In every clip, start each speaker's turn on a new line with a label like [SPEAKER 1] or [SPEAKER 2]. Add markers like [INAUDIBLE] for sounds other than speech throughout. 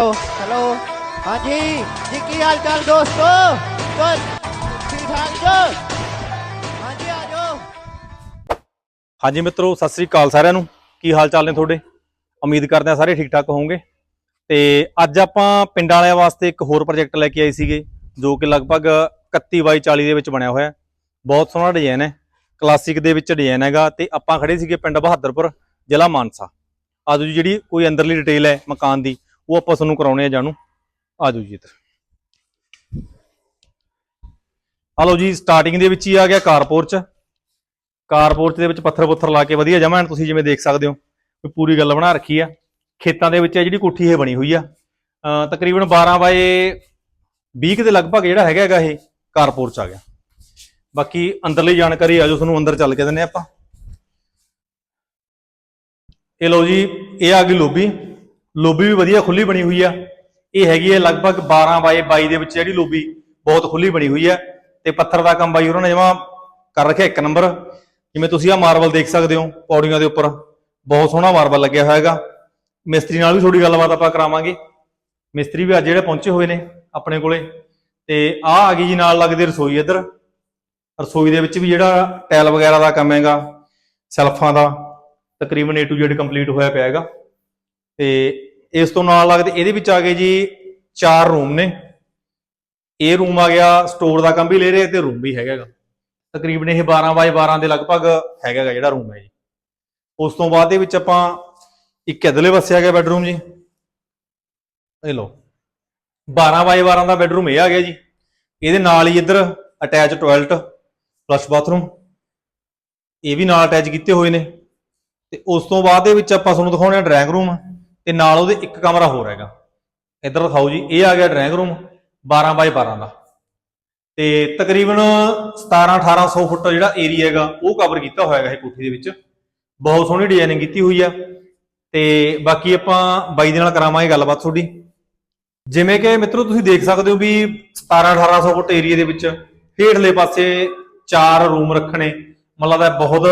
[SPEAKER 1] Hello, ਹਾਂਜੀ, ਜੀ ਕੀ ਹਾਲ ਚਾਲ ਦੋਸਤੋ? ਬਸ ਠੀਕ ਠਾਕ ਜੋ। ਹਾਂਜੀ, ਆ ਜਾਓ।
[SPEAKER 2] ਹਾਂਜੀ ਮਿੱਤਰੋ, ਸਤਿ ਸ੍ਰੀ ਅਕਾਲ ਸਾਰਿਆਂ ਨੂੰ। ਕੀ ਹਾਲ ਚਾਲ ਨੇ ਤੁਹਾਡੇ? ਉਮੀਦ ਕਰਦੇ ਆ ਸਾਰੇ ਠੀਕ ਠਾਕ ਹੋਵੋਗੇ। ਤੇ ਅੱਜ ਆਪਾਂ ਪਿੰਡ ਵਾਲਿਆਂ ਵਾਸਤੇ ਇੱਕ ਹੋਰ ਪ੍ਰੋਜੈਕਟ ਲੈ ਕੇ ਆਏ ਸੀਗੇ, ਜੋ ਕਿ ਲਗਭਗ 31 ਬਾਈ 40 ਦੇ ਵਿੱਚ ਬਣਿਆ ਹੋਇਆ। ਬਹੁਤ ਸੋਹਣਾ ਡਿਜ਼ਾਈਨ ਹੈ। ਕਲਾਸਿਕ ਦੇ ਵਿੱਚ ਡਿਜ਼ਾਈਨ ਹੈਗਾ ਤੇ ਆਪਾਂ ਖੜੇ ਸੀਗੇ ਪਿੰਡ ਬਹਾਦਰਪੁਰ, ਜ਼ਿਲ੍ਹਾ ਮਾਨਸਾ। ਆਜੋ ਜਿਹੜੀ ਕੋਈ ਅੰਦਰਲੀ ਡਿਟੇਲ ਹੈ ਮਕਾਨ ਦੀ ਉਹ ਆਪਾਂ ਤੁਹਾਨੂੰ ਕਰਾਉਣੇ ਆ ਜਾਣੂ। ਆ ਆਜੋ ਜੀ ਇੱਧਰ। ਆ ਲਓ ਜੀ ਸਟਾਰਟਿੰਗ ਦੇ ਵਿੱਚ ਹੀ ਆ ਗਿਆ ਕਾਰਪੋਰਚ ਕਾਰਪੋਰਚ ਦੇ ਵਿੱਚ ਪੱਥਰ ਪੁੱਥਰ ਲਾ ਕੇ ਵਧੀਆ ਜਮਾਂ ਤੁਸੀਂ ਜਿਵੇਂ ਦੇਖ ਸਕਦੇ ਹੋ ਕੋਈ ਪੂਰੀ ਗੱਲ ਬਣਾ ਰੱਖੀ ਆ। ਖੇਤਾਂ ਦੇ ਵਿੱਚ ਇਹ ਜਿਹੜੀ ਕੋਠੀ ਇਹ ਬਣੀ ਹੋਈ ਆ। ਤਕਰੀਬਨ 12 ਬਾਏ 20 ਕੁ ਦੇ ਲਗਭਗ ਜਿਹੜਾ ਹੈਗਾ ਹੈਗਾ ਇਹ ਕਾਰਪੋਰਚ ਆ ਗਿਆ। ਬਾਕੀ ਅੰਦਰਲੀ ਜਾਣਕਾਰੀ ਆਜੋ ਤੁਹਾਨੂੰ ਅੰਦਰ ਚੱਲ ਕੇ ਦਿੰਨੇ ਆਪਾਂ। ਇਹ ਲਓ ਜੀ, ਇਹ ਆ ਗਈ ਲੋਬੀ। ਲੋਬੀ ਵੀ ਵਧੀਆ ਖੁੱਲੀ ਬਣੀ ਹੋਈ ਆ। ਇਹ ਹੈਗੀ ਹੈ ਲਗਭਗ 12 ਬਾਏ 22 ਦੇ ਵਿੱਚ ਜਿਹੜੀ ਲੋਬੀ ਬਹੁਤ ਖੁੱਲੀ ਬਣੀ ਹੋਈ ਆ। ਤੇ ਪੱਥਰ ਦਾ ਕੰਮ ਬਾਈ ਉਹਨਾਂ ਨੇ ਜਮਾ ਕਰ ਰੱਖਿਆ ਇੱਕ ਨੰਬਰ। ਜਿਵੇਂ ਤੁਸੀਂ ਆ ਮਾਰਬਲ ਦੇਖ ਸਕਦੇ ਹੋ ਪੌੜੀਆਂ ਦੇ ਉੱਪਰ। ਬਹੁਤ ਸੋਹਣਾ ਮਾਰਬਲ ਲੱਗਿਆ ਹੋਇਆ ਹੈਗਾ। ਮਿਸਤਰੀ ਨਾਲ ਵੀ ਥੋੜੀ ਗੱਲਬਾਤ ਆਪਾਂ ਕਰਾਵਾਂਗੇ। ਮਿਸਤਰੀ ਵੀ ਅੱਜ ਜਿਹੜੇ ਪਹੁੰਚੇ ਹੋਏ ਨੇ ਆਪਣੇ ਕੋਲੇ। ਤੇ ਆ ਆ ਗਈ ਜੀ ਨਾਲ ਲੱਗਦੀ ਰਸੋਈ ਇੱਧਰ। ਰਸੋਈ ਦੇ ਵਿੱਚ ਵੀ ਜਿਹੜਾ ਟਾਇਲ ਵਗੈਰਾ ਦਾ ਕੰਮ ਹੈਗਾ, ਸੈਲਫਾਂ ਦਾ ਤਕਰੀਬਨ A to Z ਕੰਪਲੀਟ ਹੋਇਆ ਪਿਆ ਹੈਗਾ। ਤੇ ਇਸ ਤੋਂ ਨਾਲ ਲੱਗਦੇ ਇਹਦੇ ਵਿੱਚ ਆ ਗਏ ਜੀ ਚਾਰ ਰੂਮ ਨੇ। ਇਹ ਰੂਮ ਆ ਗਿਆ ਸਟੋਰ ਦਾ ਕੰਮ ਵੀ ਲੈ ਰਹੇ ਤੇ ਰੂਮ ਵੀ ਹੈਗਾ ਤਕਰੀਬਨ ਇਹ 12 ਬਾਏ 12 ਦੇ ਲਗਭਗ ਹੈਗਾ ਗਾ ਜਿਹੜਾ ਰੂਮ ਹੈ ਜੀ। ਉਸ ਤੋਂ ਬਾਅਦ ਦੇ ਵਿੱਚ ਆਪਾਂ ਇੱਕ ਇਧਰਲੇ ਪਾਸੇ ਆ ਗਿਆ ਬੈਡਰੂਮ ਜੀ। ਇਹ ਲਓ 12 ਬਾਏ 12 ਦਾ ਬੈਡਰੂਮ ਇਹ ਆ ਗਿਆ ਜੀ। ਇਹਦੇ ਨਾਲ ਹੀ ਇੱਧਰ ਅਟੈਚ ਟਾਇਲਟ ਪਲੱਸ ਬਾਥਰੂਮ ਇਹ ਵੀ ਨਾਲ ਅਟੈਚ ਕੀਤੇ ਹੋਏ ਨੇ। ਤੇ ਉਸ ਤੋਂ ਬਾਅਦ ਦੇ ਵਿੱਚ ਆਪਾਂ ਤੁਹਾਨੂੰ ਦਿਖਾਉਣੇ ਆ ਡਰਾਇੰਗ ਰੂਮ ਤੇ ਨਾਲ ਉਹਦੇ ਇੱਕ ਕਮਰਾ ਹੋਰ ਹੈਗਾ। ਇੱਧਰ ਦਿਖਾਓ ਜੀ, ਇਹ ਆ ਗਿਆ ਡਰਾਇੰਗ ਰੂਮ 12 ਬਾਏ 12 ਦਾ। ਤੇ ਤਕਰੀਬਨ 17 1800 ਫੁੱਟ ਜਿਹੜਾ ਏਰੀਆ ਹੈਗਾ, ਉਹ ਕਵਰ ਕੀਤਾ ਹੋਇਆ ਹੈਗਾ ਇਹ ਕੋਠੀ ਦੇ ਵਿੱਚ। ਬਹੁਤ ਸੋਹਣੀ ਡਿਜ਼ਾਈਨਿੰਗ ਕੀਤੀ ਹੋਈ ਆ। ਤੇ ਬਾਕੀ ਆਪਾਂ ਬਾਈ ਦੇ ਨਾਲ ਕਰਾਵਾਂਗੇ ਗੱਲਬਾਤ ਤੁਹਾਡੀ। ਜਿਵੇਂ ਕਿ ਮਿੱਤਰੋ, ਤੁਸੀਂ ਦੇਖ ਸਕਦੇ ਹੋ ਵੀ 17 1800 ਫੁੱਟ ਏਰੀਆ ਦੇ ਵਿੱਚ ਹੇਠਲੇ ਪਾਸੇ ਚਾਰ ਰੂਮ ਰੱਖਣੇ। ਮਤਲਬ ਲੱਗਦਾ ਬਹੁਤ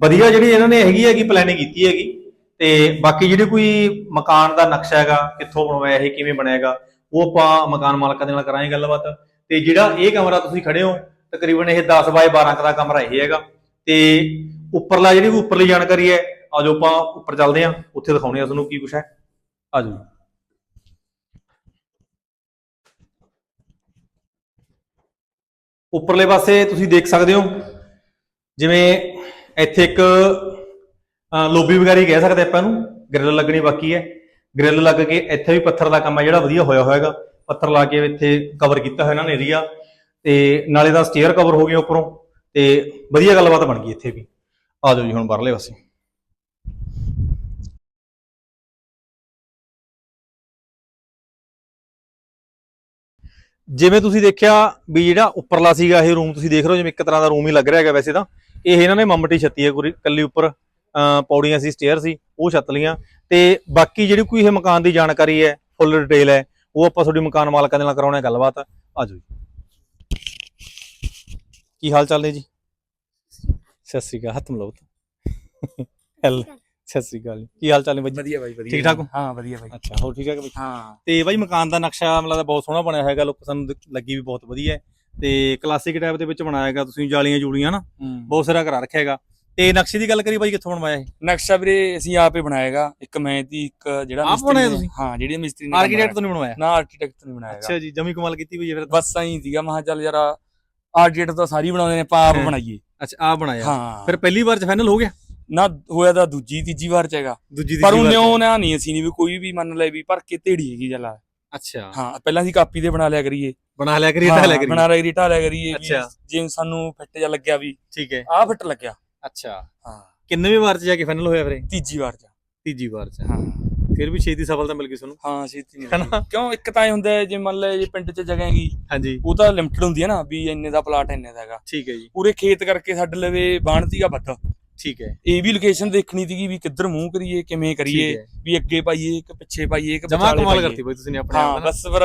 [SPEAKER 2] ਵਧੀਆ ਜਿਹੜੀ ਇਹਨਾਂ ਨੇ ਹੈਗੀ ਹੈਗੀ ਪਲੈਨਿੰਗ ਕੀਤੀ ਹੈਗੀ। ਤੇ ਬਾਕੀ ਜਿਹੜੇ ਕੋਈ ਮਕਾਨ ਦਾ ਨਕਸ਼ਾ ਹੈਗਾ, ਕਿੱਥੋਂ ਬਣਵਾਇਆ ਇਹ, ਕਿਵੇਂ ਬਣਾਏਗਾ ਉਹ ਆਪਾਂ ਮਕਾਨ ਮਾਲਕਾਂ ਦੇ ਨਾਲ ਕਰਾਂਗੇ ਗੱਲਬਾਤ। ਤੇ ਜਿਹੜਾ ਇਹ ਕਮਰਾ ਤੁਸੀਂ ਖੜੇ ਹੋ, ਤਕਰੀਬਨ ਇਹ 10 ਬਾਏ 12 ਕੁ ਦਾ ਕਮਰਾ ਇਹ ਹੈਗਾ। ਤੇ ਉੱਪਰਲਾ ਜਿਹੜੀ ਉੱਪਰਲੀ ਜਾਣਕਾਰੀ ਹੈ ਆਜੋ ਆਪਾਂ ਉੱਪਰ ਚੱਲਦੇ ਹਾਂ, ਉੱਥੇ ਦਿਖਾਉਣੇ ਆ ਤੁਹਾਨੂੰ ਕੀ ਕੁਛ ਹੈ। ਆਜੋ ਉੱਪਰਲੇ ਪਾਸੇ ਤੁਸੀਂ ਦੇਖ ਸਕਦੇ ਹੋ, ਜਿਵੇਂ ਇੱਥੇ ਇੱਕ ਲੋਬੀ ਵਗੈਰਾ ਹੀ ਕਹਿ ਸਕਦੇ ਆਪਾਂ ਨੂੰ। ਗ੍ਰਿਲ ਲੱਗਣੀ ਬਾਕੀ ਹੈ। ਗ੍ਰਿਲ ਲੱਗ ਕੇ ਇੱਥੇ ਵੀ ਪੱਥਰ ਦਾ ਕੰਮ ਹੈ ਜਿਹੜਾ ਵਧੀਆ ਹੋਇਆ ਹੋਇਆਗਾ ਪੱਥਰ ਲਾ ਕੇ ਇੱਥੇ ਕਵਰ ਕੀਤਾ ਹੋਇਆ ਇਹਨਾਂ ਨੇ ਏਰੀਆ ਤੇ ਨਾਲੇ ਦਾ ਸਟੇਅਰ ਕਵਰ ਹੋ ਗਿਆ ਉੱਪਰੋਂ। ਤੇ ਵਧੀਆ ਗੱਲਬਾਤ ਬਣ ਗਈ ਇੱਥੇ ਵੀ। ਆ ਜਾਓ ਜੀ ਹੁਣ ਬਾਹਰਲੇ ਪਾਸੇ। ਜਿਵੇਂ ਤੁਸੀਂ ਦੇਖਿਆ ਵੀ ਜਿਹੜਾ ਉੱਪਰਲਾ ਸੀਗਾ ਇਹ ਰੂਮ ਤੁਸੀਂ ਦੇਖ ਰਹੇ ਹੋ ਜਿਵੇਂ ਇੱਕ ਤਰ੍ਹਾਂ ਦਾ ਰੂਮ ਹੀ ਲੱਗ ਰਿਹਾ ਹੈਗਾ ਵੈਸੇ ਤਾਂ। ਇਹ ਇਹਨਾਂ ਨੇ ਮੰਮਟੀ ਛੱਤੀ ਹੈ ਪੂਰੀ ਕੱਲੀ ਉੱਪਰ। ਪੌੜੀਆਂ ਸੀ ਸਟੇਅਰ ਸੀ ਉਹ ਛੱਤ ਲੀਆਂ। ਤੇ ਬਾਕੀ ਜਿਹੜੀ ਕੋਈ ਇਹ ਮਕਾਨ ਦੀ ਜਾਣਕਾਰੀ ਹੈ ਫੁੱਲ ਡਿਟੇਲ ਹੈ ਉਹ ਆਪਾਂ ਤੁਹਾਡੀ ਮਕਾਨ ਮਾਲਕਾਂ ਦੇ ਨਾਲ ਕਰਾਉਣੇ ਗੱਲਬਾਤ। ਆਜੋ ਜੀ। ਕੀ ਹਾਲ ਚਾਲ ਨੇ ਜੀ? ਸਤਿ ਸ੍ਰੀ ਅਕਾਲ ਹੱਥ ਮਿਲਾਓ ਹੈਲ ਸਤਿ ਸ੍ਰੀ ਅਕਾਲ। ਜੀ। ਕੀ ਹਾਲ ਚਾਲ ਨੇ ਬਾਈ?
[SPEAKER 3] ਵਧੀਆ ਬਾਈ ਵਧੀਆ।
[SPEAKER 2] ਠੀਕ ਠਾਕ ਹੋ?
[SPEAKER 3] ਵਧੀਆ ਬਾਈ।
[SPEAKER 2] ਅੱਛਾ ਹੋਰ ਠੀਕ ਹੈ ਬਾਈ?
[SPEAKER 3] ਹਾਂ।
[SPEAKER 2] ਤੇ ਬਾਈ ਮਕਾਨ ਦਾ ਨਕਸ਼ਾ ਮਤਲਬ ਬਹੁਤ ਸੋਹਣਾ ਬਣਿਆ ਹੈਗਾ ਲੋਕ ਸਾਨੂੰ ਲੱਗੀ ਵੀ ਬਹੁਤ ਵਧੀਆ ਹੈ। ਤੇ ਕਲਾਸਿਕ ਟਾਈਪ ਦੇ ਵਿੱਚ ਬਣਾਇਆ ਹੈਗਾ ਤੁਸੀਂ ਜਾਲੀਆਂ ਜੂਲੀਆਂ ਨਾ ਬਹੁਤ ਸਾਰਾ ਕਰਾ ਰੱਖਿਆ ਹੈਗਾ। ਤੇ ਨਕਸ਼ੇ ਦੀ ਗੱਲ ਕਰੀ ਬਾਈ ਕਿੱਥੋਂ ਬਣਵਾਇਆ ਇਹ?
[SPEAKER 3] ਨਕਸ਼ਾ ਵੀਰੇ ਅਸੀਂ ਆਪ ਹੀ ਬਣਾਏਗਾ। ਇੱਕ ਮੈਂ ਦੀ ਇੱਕ ਜਿਹੜਾ
[SPEAKER 2] ਆਪ
[SPEAKER 3] ਮਿਸਤਰੀ
[SPEAKER 2] ਬਣਾਇਆ
[SPEAKER 3] ਨੇ-
[SPEAKER 2] ਤੁਸੀਂ?
[SPEAKER 3] ਹਾਂ ਜਿਹੜੀ ਮਿਸਤਰੀ ਨੇ
[SPEAKER 2] ਆਰਕੀਟੈਕਟ ਤੋਂ ਨਹੀਂ ਬਣਵਾਇਆ?
[SPEAKER 3] ਨਾ ਆਰਕੀਟੈਕਟ ਨਹੀਂ ਬਣਾਏਗਾ।
[SPEAKER 2] ਅੱਛਾ ਜੀ ਜਮੀ ਕਮਾਲ ਕੀਤੀ ਹੋਈ ਹੈ ਫਿਰ।
[SPEAKER 3] ਬਸ ਐਂ ਸੀਗਾ ਮੈਂ ਕਿਹਾ ਚੱਲ ਯਾਰ ਆਰਕੀਟੈਕਟ ਤਾਂ ਸਾਰੀ ਬਣਾਉਂਦੇ ਨੇ ਆਪਾਂ ਆਪ
[SPEAKER 2] ਹਾਂ।
[SPEAKER 3] ਬਣਾਈਏ।
[SPEAKER 2] ਅੱਛਾ ਆ ਬਣਾਇਆ।
[SPEAKER 3] ਹਾਂ।
[SPEAKER 2] ਫਿਰ ਪਹਿਲੀ ਵਾਰ ਚ ਫਾਈਨਲ ਹੋ ਗਿਆ?
[SPEAKER 3] ਨਾ ਹੋਇਆ ਤਾਂ ਦੂਜੀ ਤੀਜੀ ਵਾਰ ਚ ਹੈਗਾ।
[SPEAKER 2] ਦੂਜੀ
[SPEAKER 3] ਪਰ ਉਹਨੇ ਉਹ ਨਾ ਨਹੀਂ ਅਸੀਂ ਨਹੀਂ ਵੀ ਕੋਈ ਵੀ ਮੰਨ ਲੈ ਵੀ ਭਰ ਕੇ ਢੇੜੀ ਹੈਗੀ ਚੱਲ
[SPEAKER 2] ਅੱਛਾ।
[SPEAKER 3] ਹਾਂ ਪਹਿਲਾਂ ਅਸੀਂ ਕਾਪੀ ਤੇ ਬਣਾ ਲਿਆ ਕਰੀਏ।
[SPEAKER 2] ਬਣਾ ਲਿਆ ਕਰੀ
[SPEAKER 3] ਹਾਂ,
[SPEAKER 2] ਤਾਂ ਕਰੀ
[SPEAKER 3] ਬਣਾ ਲਿਆ ਕਰੀਏ ਢਾ ਲਿਆ ਕਰੀਏ ਵੀ
[SPEAKER 2] ਅੱਛਾ।
[SPEAKER 3] ਜੇ ਸਾਨੂੰ ਫਿੱਟ ਜਾ ਲੱਗਿਆ ਵੀ।
[SPEAKER 2] ਠੀਕ ਹੈ।
[SPEAKER 3] ਆਹ ਫਿੱਟ ਲੱਗਿਆ।
[SPEAKER 2] ਅੱਛਾ।
[SPEAKER 3] ਹਾਂ।
[SPEAKER 2] ਕਿੰਨੇਵੇਂ ਵਾਰ ਚ ਜਾ ਕੇ ਫਾਈਨਲ ਹੋਇਆ ਫਿਰ ਇਹ?
[SPEAKER 3] ਤੀਜੀ ਵਾਰ ਚ।
[SPEAKER 2] ਤੀਜੀ ਵਾਰ ਚ।
[SPEAKER 3] ਹਾਂ।
[SPEAKER 2] ਫਿਰ ਵੀ ਛੇਤੀ ਸਫਲਤਾ ਮਿਲ ਗਈ ਤੁਹਾਨੂੰ?
[SPEAKER 3] ਹਾਂ ਛੇਤੀ ਨਹੀਂ
[SPEAKER 2] ਹਨਾ?
[SPEAKER 3] ਕਿਉਂ? ਇੱਕ ਤਾਂ ਇਹ ਹੁੰਦਾ ਹੈ ਜੇ ਮੰਨ ਲੈ ਜੇ ਪਿੰਡ 'ਚ ਜਗ੍ਹਾ ਹੈਗੀ
[SPEAKER 2] ਹਾਂਜੀ।
[SPEAKER 3] ਉਹ ਤਾਂ ਲਿਮਟਡ ਹੁੰਦੀ ਹੈ ਨਾ ਵੀ ਇੰਨੇ ਦਾ ਪਲਾਟ ਇੰਨੇ ਦਾ ਹੈਗਾ।
[SPEAKER 2] ਠੀਕ ਹੈ ਜੀ।
[SPEAKER 3] ਪੂਰੇ ਖੇਤ ਕਰਕੇ ਸਾਡੇ ਲਵੇ ਬਾਣ ਸੀਗਾ ਵੱਧ।
[SPEAKER 2] ਠੀਕ ਹੈ।
[SPEAKER 3] ਇਹ ਵੀ ਲੋਕੇਸ਼ਨ ਦੇਖਣੀ ਸੀਗੀ ਵੀ ਕਿੱਧਰ ਮੂੰਹ ਕਰੀਏ ਕਿਵੇਂ ਕਰੀਏ
[SPEAKER 2] ਹੈ।
[SPEAKER 3] ਵੀ ਅੱਗੇ ਪਾਈਏ ਕਿ ਪਿੱਛੇ ਪਾਈਏ ਕਿ
[SPEAKER 2] ਜਮਾ ਕਮਾਲ। ਕਰਤੀ ਬਾਈ ਤੁਸੀਂ ਨੇ ਆਪਣੇ
[SPEAKER 3] ਹਾਂ
[SPEAKER 2] ਆਪ ਨਾਲ।
[SPEAKER 3] ਬਸ ਪਰ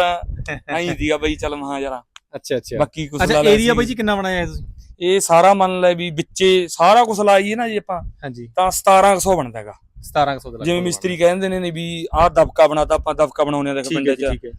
[SPEAKER 3] ਐਂ ਸੀਗਾ ਬਈ ਚੱਲ ਮਹਾ ਯਾਰਾ।
[SPEAKER 2] ਅੱਛਾ ਅੱਛਾ।
[SPEAKER 3] ਬਾਕੀ ਕੁਛ
[SPEAKER 2] ਅੱਛਾ
[SPEAKER 3] ਲਾ
[SPEAKER 2] ਏਰੀਆ। ਬਾਈ ਜੀ ਕਿੰਨਾ ਬਣਾਇਆ ਹੈ ਤੁਸੀਂ?
[SPEAKER 3] ਇਹ ਸਾਰਾ ਮੰਨ ਲੈ ਵੀ ਵਿੱਚੇ ਸਾਰਾ ਕੁਝ ਲਾਈਏ ਨਾ ਜੀ ਆਪਾਂ
[SPEAKER 2] ਹਾਂਜੀ।
[SPEAKER 3] ਤਾਂ 1700 ਬਣਦਾ ਹੈਗਾ।
[SPEAKER 2] 1700 ਦੇ
[SPEAKER 3] ਜਿਵੇਂ ਮਿਸਤਰੀ ਕਹਿੰਦੇ ਨੇ ਵੀ ਆਹ ਦਬਕਾ ਬਣਾਤਾ ਆਪਾਂ ਦਬਕਾ ਬਣਾਉਣੇ
[SPEAKER 2] ਠੀਕ
[SPEAKER 3] ਪਿੰਡ 'ਚ।
[SPEAKER 2] ਜੀ ਠੀਕ ਹੈ।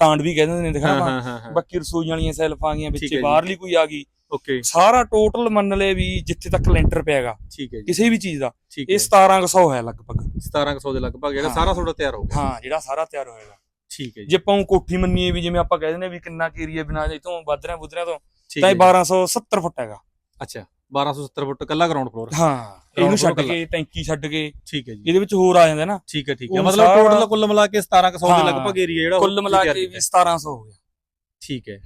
[SPEAKER 3] ਟਾਂਡ ਵੀ ਕਹਿੰਦੇ ਨੇ
[SPEAKER 2] ਹਾਂ
[SPEAKER 3] ਬਾਕੀ ਰਸੋਈਆਂ ਵਾਲੀਆਂ ਸੈਲਫਾਂ ਆ ਗਈਆਂ ਵਿੱਚ। ਬਾਹਰਲੀ ਕੋਈ ਆ ਗਈ।
[SPEAKER 2] ਓਕੇ।
[SPEAKER 3] ਸਾਰਾ ਟੋਟਲ ਮੰਨ ਲਏ ਵੀ ਜਿੱਥੇ ਤੱਕ ਲੈਂਟਰ ਪਿਆਗਾ
[SPEAKER 2] ਠੀਕ ਹੈ ਜੀ।
[SPEAKER 3] ਕਿਸੇ ਵੀ ਚੀਜ਼ ਦਾ ਇਹ
[SPEAKER 2] ਹੈ
[SPEAKER 3] 1700 ਹੈ ਲਗਭਗ।
[SPEAKER 2] 1700 ਦੇ ਲਗਭਗ ਹੈਗਾ
[SPEAKER 3] ਹਾਂ।
[SPEAKER 2] ਸਾਰਾ ਤੁਹਾਡਾ ਤਿਆਰ ਹੋ ਗਿਆ।
[SPEAKER 3] ਹਾਂ ਜਿਹੜਾ ਸਾਰਾ ਤਿਆਰ ਹੋਏਗਾ
[SPEAKER 2] ਠੀਕ ਹੈ ਜੀ।
[SPEAKER 3] ਜੇ ਆਪਾਂ ਕੋਠੀ ਮੰਨੀਏ ਵੀ ਜਿਵੇਂ ਆਪਾਂ ਕਹਿ ਦਿੰਦੇ ਵੀ ਕਿੰਨਾ ਏਰੀਆ ਬਿਨਾ ਇਹ ਤੋਂ ਵੱਧ ਰਿਹਾ ਬੁੱਧ ਰਿਹਾ ਤੋਂ ਤਾਂ ਇਹ
[SPEAKER 2] ਜੀ।
[SPEAKER 3] 1270 ਫੁੱਟ ਹੈਗਾ।
[SPEAKER 2] ਅੱਛਾ 1270 ਫੁੱਟ ਕੱਲਾ ਗਰਾਊਂਡ ਫਲੋਰ
[SPEAKER 3] ਹਾਂ। ਇਹਨੂੰ ਛੱਡ। ਕੇ ਟੈਂਕੀ ਛੱਡ ਕੇ
[SPEAKER 2] ਠੀਕ ਹੈ ਜੀ।
[SPEAKER 3] ਇਹਦੇ ਵਿੱਚ ਹੋਰ ਆ ਜਾਂਦਾ ਨਾ।
[SPEAKER 2] ਠੀਕ ਹੈ ਠੀਕ ਹੈ। ਮਤਲਬ ਟੋਟਲ ਕੁੱਲ ਮਿਲਾ ਕੇ 1700 ਦੇ। ਲਗਭਗ ਏਰੀਆ ਜਿਹੜਾ
[SPEAKER 3] ਕੁੱਲ ਮਿਲਾ ਕੇ
[SPEAKER 2] ਕੀਤਾ
[SPEAKER 3] ਵੀ
[SPEAKER 2] ਹੈ।
[SPEAKER 3] 1700 ਹੋ ਗਿਆ।
[SPEAKER 2] ਠੀਕ ਹੈ।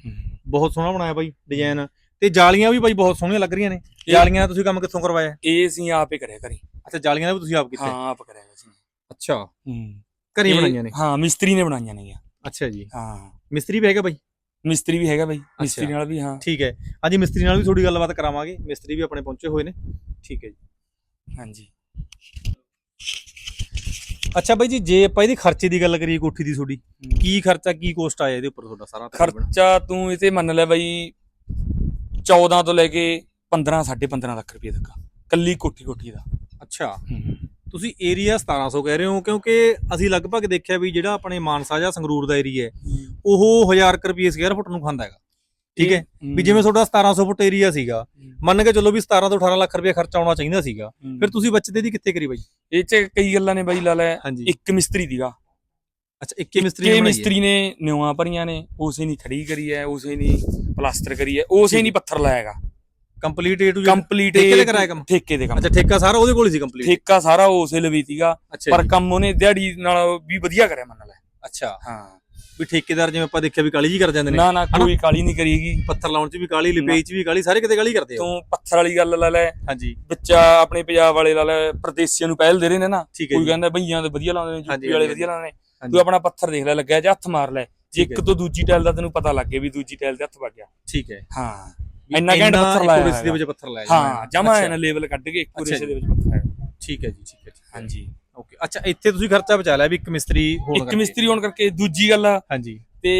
[SPEAKER 2] ਬਹੁਤ ਸੋਹਣਾ ਬਣਾਇਆ ਬਾਈ ਡਿਜ਼ਾਈਨ ਤੇ ਜਾਲੀਆਂ ਵੀ ਬਾਈ ਬਹੁਤ ਸੋਹਣੀਆਂ ਲੱਗ ਰਹੀਆਂ ਨੇ। ਜਾਲੀਆਂ ਦਾ ਤੁਸੀਂ ਕੰਮ ਕਿੱਥੋਂ ਕਰਵਾਇਆ?
[SPEAKER 3] ਇਹ ਅਸੀਂ ਆਪੇ ਕਰਿਆ ਕਰੀ
[SPEAKER 2] ਅੱਛਾ ਜਾਲੀਆਂ ਦਾ ਵੀ ਤੁਸੀਂ ਆਪ ਕੀਤਾ?
[SPEAKER 3] ਹਾਂ ਆਪ ਕਰਿਆ ਸੀ
[SPEAKER 2] ਅੱਛਾ।
[SPEAKER 3] ਹੂੰ।
[SPEAKER 2] ਘਰੀ ਬਣਾਈਆਂ ਨੇ?
[SPEAKER 3] ਹਾਂ ਮਿਸਤਰੀ ਨੇ ਬਣਾਈਆਂ ਨੇ
[SPEAKER 2] ਅੱਛਾ ਜੀ।
[SPEAKER 3] ਹਾਂ।
[SPEAKER 2] ਮਿਸਤਰੀ ਵੀ ਹੈਗਾ ਬਾਈ?
[SPEAKER 3] ਮਿਸਤਰੀ ਵੀ ਹੈਗਾ ਬਾਈ ਮਿਸਤਰੀ ਨਾਲ ਵੀ ਹਾਂ।
[SPEAKER 2] ਠੀਕ ਹੈ। ਹਾਂਜੀ ਮਿਸਤਰੀ ਨਾਲ ਵੀ ਥੋੜੀ ਗੱਲਬਾਤ ਕਰਾਵਾਂਗੇ। ਮਿਸਤਰੀ ਵੀ ਆਪਣੇ ਪਹੁੰਚੇ ਹੋਏ ਨੇ। ਠੀਕ ਹੈ ਜੀ।
[SPEAKER 3] ਹਾਂਜੀ।
[SPEAKER 2] ਅੱਛਾ ਬਾਈ ਜੀ ਜੇ ਆਪਾਂ ਇਹਦੀ ਖਰਚੇ ਦੀ ਗੱਲ ਕਰੀਏ ਕੋਠੀ ਦੀ ਤੁਹਾਡੀ ਕੀ ਖਰਚਾ ਕੀ ਕੋਸਟ ਆਇਆ ਇਹਦੇ ਉੱਪਰ ਤੁਹਾਡਾ ਸਾਰਾ?
[SPEAKER 3] ਖਰਚਾ ਤੂੰ ਇਹ ਤੇ ਮੰਨ ਲੈ ਬਾਈ 14 ਤੋਂ ਲੈ ਕੇ 15 15.5 ਲੱਖ ਰੁਪਏ ਤੱਕ ਕੱਲੀ ਕੋਠੀ ਕੋਠੀ ਦਾ।
[SPEAKER 2] ਅੱਛਾ। ਤੁਸੀਂ ਏਰੀਆ 1700 ਕਹਿ ਰਹੇ ਹੋ ਕਿਉਂਕਿ ਅਸੀਂ ਲਗਭਗ ਦੇਖਿਆ ਵੀ ਜਿਹੜਾ ਆਪਣੇ ਮਾਨਸਾ ਜਾਂ ਸੰਗਰੂਰ ਦਾ ਏਰੀਆ ਹੈ ਉਹ 1000 ਕੁ ਰੁਪਏ ਸਕੁਅਰ ਫੁੱਟ ਨੂੰ ਖਾਂਦਾ ਹੈਗਾ। ਠੀਕ ਹੈ? ਵੀ ਜਿਵੇਂ ਤੁਹਾਡਾ 1700 ਫੁੱਟ ਏਰੀਆ ਸੀਗਾ ਮੰਨ ਕੇ ਚੱਲੋ ਵੀ 17 ਤੋਂ 18 ਲੱਖ ਰੁਪਏ ਖਰਚਾ ਆਉਣਾ ਚਾਹੀਦਾ ਸੀਗਾ ਫਿਰ ਤੁਸੀਂ ਬਚਤ ਦੀ ਕਿੱਥੇ ਕਰੀ ਬਾਈ?
[SPEAKER 3] ਇਹ ਚ ਕਈ ਗੱਲਾਂ ਨੇ ਬਾਈ ਲਾ ਲੈ
[SPEAKER 2] ਹਾਂਜੀ।
[SPEAKER 3] ਇੱਕ ਮਿਸਤਰੀ ਦੀਗਾ।
[SPEAKER 2] ਅੱਛਾ ਇੱਕੇ ਮਿਸਤਰੀ ਨੇ।
[SPEAKER 3] ਮਿਸਤਰੀ ਨੇ ਨਿਉਆਂ ਭਰੀਆਂ ਨੇ ਉਸੇ ਨਹੀਂ ਖੜੀ ਕਰੀ ਹੈ ਉਸੇ ਨਹੀਂ ਪਲਾਸਟਰ ਕਰੀ ਹੈ ਉਸੇ ਨਹੀਂ ਪੱਥਰ ਲਾਇਆਗਾ
[SPEAKER 2] ਕੰਪਲੀਟ ਏ ਟੂ
[SPEAKER 3] ਕੰਪਲੀਟ
[SPEAKER 2] ਠੇਕੇ ਤੇ ਕਰਾਇਆ ਕੰਮ?
[SPEAKER 3] ਠੇਕੇ ਦੇ ਕੰਮ।
[SPEAKER 2] ਅੱਛਾ ਠੇਕਾ ਸਾਰਾ ਉਹਦੇ ਕੋਲ ਹੀ ਸੀ ਕੰਪਲੀਟ
[SPEAKER 3] ਠੇਕਾ ਸਾਰਾ ਉਸੇ ਤੀਗਾ
[SPEAKER 2] ਅੱਛਾ
[SPEAKER 3] ਪਰ ਕੰਮ ਉਹਨੇ ਦਿਹਾੜੀ ਨਾਲ ਵੀ ਵਧੀਆ ਕਰਿਆ ਮੰਨ ਲੈ।
[SPEAKER 2] ਅੱਛਾ।
[SPEAKER 3] ਹਾਂ।
[SPEAKER 2] ਵੀ ਠੇਕੇਦਾਰ ਜਿਵੇਂ ਆਪਾਂ ਦੇਖਿਆ ਵੀ ਕਾਲੀ ਜੀ ਕਰ ਜਾਂਦੇ ਨੇ।
[SPEAKER 3] ਨਾ ਨਾ ਕੋਈ ਕਾਲੀ ਨਹੀਂ ਕਰੀਗੀ
[SPEAKER 2] ਪੱਥਰ ਲਾਉਣ 'ਚ ਵੀ ਕਾਲੀ ਲਿਪੇਈ 'ਚ ਵੀ ਕਾਲੀ ਸਾਰੇ ਕਿਤੇ ਕਾਲੀ ਕਰਦੇ ਆ
[SPEAKER 3] ਤੂੰ ਪੱਥਰ ਵਾਲੀ ਗੱਲ ਲਾ ਲੈ।
[SPEAKER 2] ਹਾਂਜੀ।
[SPEAKER 3] ਵਿੱਚ ਆਪਣੇ ਪੰਜਾਬ ਵਾਲੇ ਲਾ ਲੈ ਪ੍ਰਦੇਸੀਆਂ ਨੂੰ ਪਹਿਲ ਦੇ ਰਹੇ ਨੇ ਨਾ। ਕੋਈ ਕਹਿੰਦਾ ਬਈਆਂ ਦੇ ਵਧੀਆ ਲਾਉਂਦੇ ਨੇ ਯੂਪੀ ਵਾਲੇ ਵਧੀਆ ਲਾਉਂਦੇ ਨੇ। ਤੂੰ ਆਪਣਾ ਪੱਥਰ ਦੇਖ ਲੈ ਲੱਗਿਆ ਜਾਂ ਹੱਥ ਮਾਰ ਲੈ। ਜੇ ਇੱਕ। ਤੋਂ ਦੂਜੀ ਟਾਇਲ ਦਾ ਤੈਨੂੰ ਪਤਾ ਲੱਗ ਵੀ ਦੂਜੀ ਟਾਇਲ ਤੇ ਹੱਥ ਵੱਜ ਗਿਆ।
[SPEAKER 2] ਠੀਕ ਹੈ।
[SPEAKER 3] ਹਾਂ। ਇੰਨਾ ਘੈਂਟ ਪੱਥਰ ਲਾਇਆ
[SPEAKER 2] accuracy ਦੇ
[SPEAKER 3] ਹੋਇਆ।
[SPEAKER 2] ਵਿੱਚ ਪੱਥਰ ਲਾਇਆ
[SPEAKER 3] ਹਾਂ ਜਮਾ ਇਹਨਾਂ ਲੈਵਲ ਕੱਢ ਕੇ ਇੱਕੋ ਰੇਸ਼ੇ। ਦੇ ਵਿੱਚ ਪੱਥਰ ਹੈ
[SPEAKER 2] ਠੀਕ ਹੈ ਜੀ ਠੀਕ ਹੈ
[SPEAKER 3] ਹਾਂਜੀ।
[SPEAKER 2] ਓਕੇ ਅੱਛਾ ਇੱਥੇ ਤੁਸੀਂ ਖਰਚਾ ਬਚਾ ਲਿਆ ਵੀ ਇੱਕ ਮਿਸਤਰੀ ਹੋਣ
[SPEAKER 3] ਇੱਕ
[SPEAKER 2] ਕਰਕੇ।
[SPEAKER 3] ਮਿਸਤਰੀ ਹੋਣ ਕਰਕੇ ਦੂਜੀ ਗੱਲ
[SPEAKER 2] ਹਾਂਜੀ।
[SPEAKER 3] ਤੇ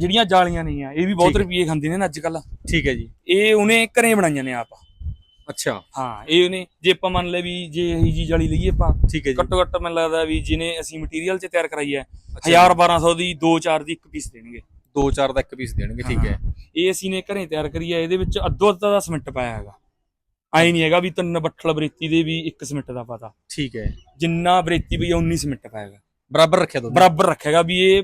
[SPEAKER 3] ਜਿਹੜੀਆਂ ਜਾਲੀਆਂ ਨਹੀਂ ਆ ਇਹ ਵੀ ਬਹੁਤ। ਰੁਪਏ ਖਾਂਦੇ ਨੇ ਨਾ ਅੱਜ ਕੱਲ
[SPEAKER 2] ਠੀਕ ਹੈ ਜੀ।
[SPEAKER 3] ਇਹ ਉਹਨੇ ਘਰੇ ਬਣਾਈਆਂ ਨੇ ਆਪ।
[SPEAKER 2] ਅੱਛਾ।
[SPEAKER 3] ਹਾਂ ਇਹ ਉਹਨੇ ਜੇ ਆਪਾਂ ਮੰਨ ਲੈ ਵੀ ਜੇ ਇਹੀ ਜੀ ਜਾਲੀ ਲਈਏ ਆਪਾਂ
[SPEAKER 2] ਠੀਕ ਹੈ ਜੀ।
[SPEAKER 3] ਘੱਟੋ ਘੱਟ ਮੈਨੂੰ ਲੱਗਦਾ ਵੀ ਜਿਹਨੇ ਅਸੀਂ ਮਟੀਰੀਅਲ 'ਚ ਤਿਆਰ ਕਰਾਈ ਹੈ
[SPEAKER 2] ਅੱਛਾ। ਜੀ।
[SPEAKER 3] 1000 1200 ਦੀ 2-4 ਦੀ ਇੱਕ ਪੀਸ ਦੇਣਗੇ।
[SPEAKER 2] ਦੋ ਚਾਰ ਦਾ ਇੱਕ ਪੀਸ ਦੇਣਗੇ ਠੀਕ ਹੈ।
[SPEAKER 3] ਇਹ ਅਸੀਂ ਨੇ ਘਰੇ ਤਿਆਰ ਕਰੀ ਹੈ ਇਹਦੇ ਵਿੱਚ ਅੱਧੋ ਅੱਧਾ ਦਾ ਸਿਮੈਂਟ ਪਾਇਆ ਹੈਗਾ। ਐ ਨਹੀਂ ਹੈਗਾ ਵੀ ਤਿੰਨ ਬੱਠਲ ਬਰੇਤੀ ਦੇ ਵੀ ਇੱਕ ਸਿਮੈਂਟ ਦਾ ਪਤਾ
[SPEAKER 2] ਠੀਕ ਹੈ।
[SPEAKER 3] ਜਿੰਨਾ ਬਰੇਤੀ ਵੀ 19 ਸਿਮੈਂਟ ਪਾਏਗਾ
[SPEAKER 2] ਬਰਾਬਰ ਰੱਖਿਆ ਦੋ
[SPEAKER 3] ਬਰਾਬਰ ਰੱਖੇਗਾ ਵੀ ਇਹ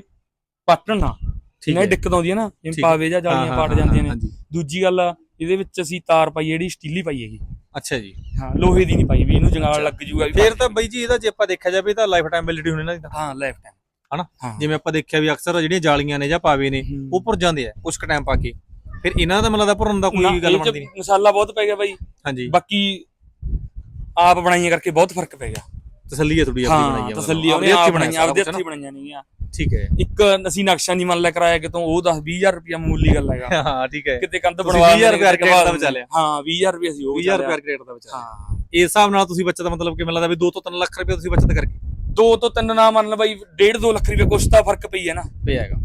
[SPEAKER 3] ਪੱਟਣ ਨਾ।
[SPEAKER 2] ਠੀਕ ਹੈ।
[SPEAKER 3] ਦਿੱਕਤ ਆਉਂਦੀ ਹੈ ਨਾ
[SPEAKER 2] ਠੀਕ
[SPEAKER 3] ਜਿਵੇਂ
[SPEAKER 2] ਹੈ।
[SPEAKER 3] ਪਾਵੇ ਜਾਂ ਜਾਲੀਆਂ ਪਾਟ ਜਾਂਦੀਆਂ ਨੇ। ਦੂਜੀ ਗੱਲ ਇਹਦੇ ਵਿੱਚ ਅਸੀਂ ਤਾਰ ਪਾਈ ਜਿਹੜੀ ਸਟੀਲੀ ਪਾਈ ਹੈਗੀ।
[SPEAKER 2] ਅੱਛਾ ਜੀ।
[SPEAKER 3] ਹਾਂ ਲੋਹੇ ਦੀ ਨਹੀਂ ਪਾਈ ਵੀ ਇਹਨੂੰ। ਜੰਗਾਲ ਲੱਗ ਜੂਗਾ
[SPEAKER 2] ਫੇਰ ਤਾਂ ਬਈ ਜੀ ਇਹਦਾ ਜੇ ਆਪਾਂ ਦੇਖਿਆ ਜਾਵੇ ਤਾਂ ਲਾਈਫ ਟਾਈਮ ਵੈਲਿਡਿਟੀ ਹੋਣੀ ਨਾ
[SPEAKER 3] ਹਾਂ ਲੈਫਟ ਟਾਈਮ
[SPEAKER 2] ਹਨਾ? ਜਿਵੇਂ ਆਪਾਂ ਦੇਖਿਆ ਵੀ ਅਕਸਰ ਜਿਹੜੀਆਂ ਜਾਲੀਆਂ ਨੇ ਜਾਂ ਪਾਵੇ ਨੇ। ਉਹ ਭੁਰ ਜਾਂਦੇ ਆ ਕੁਝ ਟਾਈਮ ਪਾ ਕੇ। ਫਿਰ ਇਹਨਾਂ ਦਾ ਮਤਲਬ ਦਾ ਭੁਰਨ ਦਾ ਕੋਈ ਗੱਲ ਬਣਦੀ ਨਹੀਂ।
[SPEAKER 3] ਮਸਾਲਾ ਬਹੁਤ ਪੈ ਗਿਆ ਬਾਈ।
[SPEAKER 2] ਹਾਂਜੀ।
[SPEAKER 3] ਬਾਕੀ ਆਪ ਬਣਾਈਆਂ ਕਰਕੇ ਬਹੁਤ ਫ਼ਰਕ ਪੈ ਗਿਆ।
[SPEAKER 2] ਤਸੱਲੀ ਹੈ ਥੋੜੀ ਆਪਣੀ ਬਣਾਈ
[SPEAKER 3] ਹਾਂ
[SPEAKER 2] ਹੈ
[SPEAKER 3] ਤਸੱਲੀ
[SPEAKER 2] ਹੱਥੀਂ
[SPEAKER 3] ਆਪ ਬਣਾਈਆਂ ਆਪਦੇ ਹੱਥੀ ਬਣਾਈਆਂ ਨਹੀਂ ਆ
[SPEAKER 2] ਨਾ। ਠੀਕ ਹੈ।
[SPEAKER 3] ਇੱਕ ਅਸੀਂ ਨਕਸ਼ਾ ਨਹੀਂ ਮੰਨ ਲੈ ਕਰਾਇਆ ਕਿਤੋਂ ਉਹ 10 20000 ਰੁਪਇਆ ਮਾਮੂਲੀ ਗੱਲ ਹੈਗਾ।
[SPEAKER 2] ਹਾਂ ਠੀਕ ਹੈ।
[SPEAKER 3] ਕਿਤੇ ਕੰਧ ਬਣਵਾ
[SPEAKER 2] 20,000 ਰੁਪਇਆ ਰੇਟ ਦਾ ਬਚਾ ਲਿਆ।
[SPEAKER 3] ਹਾਂ 20000 ਰੁਪਇਆ ਸੀ ਉਹ
[SPEAKER 2] 20000
[SPEAKER 3] ਬਚਾ
[SPEAKER 2] ਰੁਪਏ
[SPEAKER 3] ਲਿਆ।
[SPEAKER 2] ਰੇਟ ਦਾ ਬਚਾ
[SPEAKER 3] ਹਾਂ।
[SPEAKER 2] ਇਸ ਹਿਸਾਬ ਨਾਲ ਤੁਸੀਂ ਬੱਚਤ ਮਤਲਬ ਕਿ ਮੈਨੂੰ ਲੱਗਦਾ ਵੀ 2 ਤੋਂ 3 ਲੱਖ ਰੁਪਏ ਤੁਸੀਂ ਬੱਚਤ ਕਰਕੇ।
[SPEAKER 3] 2 ਤੋਂ 3 ਨਾ ਮੰਨ ਲੈ ਬਾਈ 1.5 2 ਲੱਖ ਰੁਪਏ ਕੁਛ ਤਾਂ ਫ਼ਰਕ ਪਈ ਹੈ ਨਾ।
[SPEAKER 2] ਪਿਆ ਹੈਗਾ